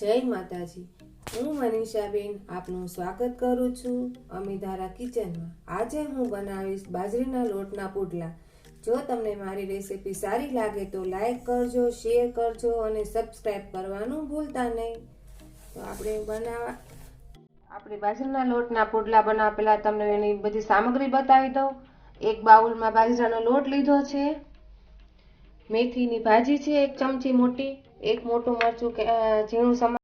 જય માતાજી. હું મનીષાબેન આપનું સ્વાગત કરું છું અમીધારા કિચનમાં. આજે હું બનાવીશ બાજરીના લોટના પુડલા. જો તમને મારી રેસીપી સારી લાગે તો લાઈક કરજો, શેર કરજો અને સબસ્ક્રાઈબ કરવાનું ભૂલતા નહીં. તો આપણે બનાવવા આપણે બાજરીના લોટના પુડલા બનાવવા પહેલાં તમને એની બધી સામગ્રી બતાવી દઉં. એક બાઉલમાં બાજરાનો લોટ લીધો છે. મેથીની ભાજી છે એક ચમચી મોટી. એક મોટું મરચું કે ઝીણું સમા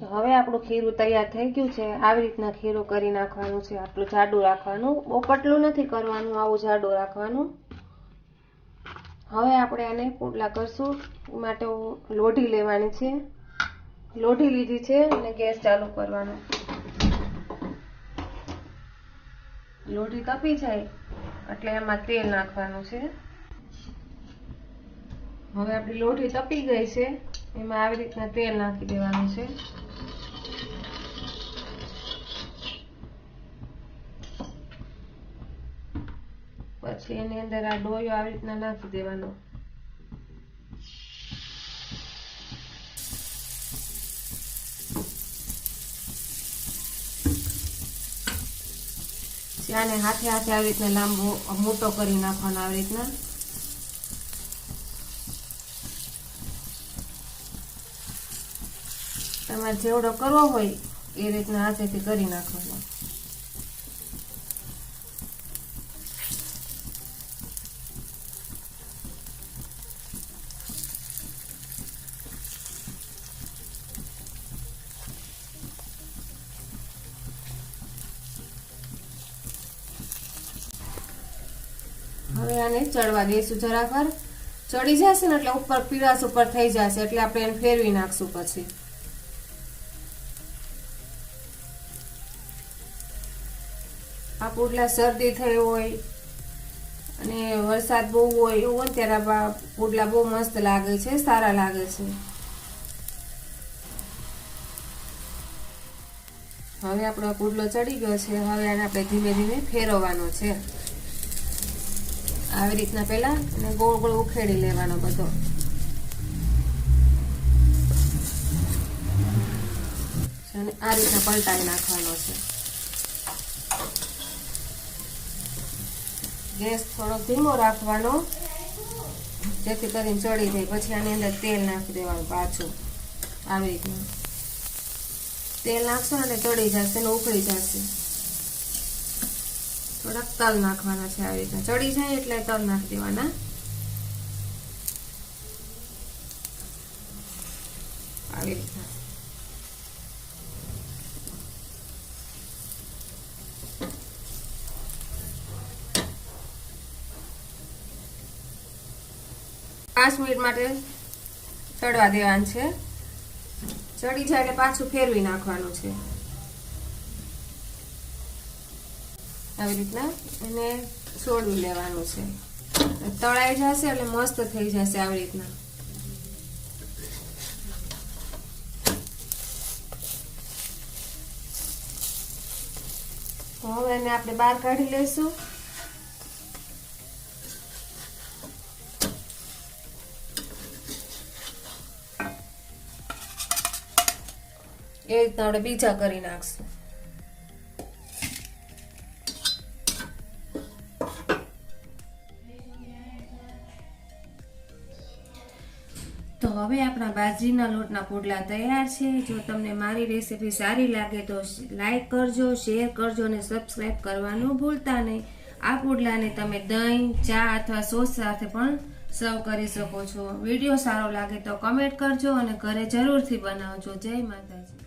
હવે આપણું ખીરું તૈયાર થઈ ગયું છે. આવી રીતના ખીરું કરી નાખવાનું છે. આટલું જાડું રાખવાનું. બહુ પટલું નથી કરવાનું, આવું જાડું રાખવાનું. હવે આપણે આને પોટલા કરશું. માટે લોઢી લેવાની છે. લોઢી લીધી છે અને ગેસ ચાલુ કરવાનો. લોઢી તપી જાય એટલે એમાં તેલ નાખવાનું છે. હવે આપણી લોઢી તપી ગઈ છે. એમાં આવી રીતના તેલ નાખી દેવાનું છે. પછી એની અંદર આ ડોયો આવી રીતના નાખી દેવાનો. આને હાથે હાથે આવી રીતના લાંબો, મોટો કરી નાખવાનો આવી રીતના. તમારે જેવડો કરવો હોય એ રીતના હાથેથી કરી નાખવાનો. હવે આને ચડવા દઈશું જરાકર ચડી જશે ને એટલે ઉપર પીળાશ ઉપર થઈ જશે એટલે આપણે એને ફેરવી નાખશું પછી. આ પુડલા શરદી થઈ હોય અને વરસાદ બહુ હોય એવું હોય ત્યારે આ પોટલા બહુ મસ્ત લાગે છે, સારા લાગે છે. હવે આપણો પુડલો ચડી ગયો છે, હવે આને આપણે ધીમે ધીમે ફેરવવાનો છે. આવી રીતના પહેલા અને ગોળ ગોળ ઉખેડી લેવાનો બધો. અને આ રીતના પલટાવી નાખવાનો છે. ગેસ થોડો ધીમો રાખવાનો. જેથી કરીને ચડી જાય. પછી આની અંદર તેલ નાખી દેવાનું પાછું. આવી રીતનું. તેલ નાખશો ને ચડી જશે ને ઉકળી જશે. થોડાક તલ નાખવાના છે આવી રીતના. ચડી જાય એટલે તલ નાખી દેવાના આવી રીતના પાંચ મિનિટ માટે ચડવા દેવાનું છે. ચડી જાય એટલે પાછું ફેરવી નાખવાનું છે. આવી રીતના એને છોડવી લેવાનું છે. તળાઈ જશે એટલે મસ્ત થઈ જશે આવી રીતના. હવે એને આપણે બહાર કાઢી લઈશું. એ રીતના આપણે બીજા કરી નાખશું. તો હવે આપણા બાજરીના લોટના પુડલા તૈયાર છે. જો તમને મારી રેસીપી સારી લાગે તો લાઈક કરજો, શેર કરજો અને સબસ્ક્રાઈબ કરવાનું ભૂલતા નહીં. આ પુડલાને તમે દહીં, ચા અથવા સોસ સાથે પણ સર્વ કરી શકો છો. વીડિયો સારો લાગે તો કમેન્ટ કરજો અને ઘરે જરૂરથી બનાવજો. જય માતાજી.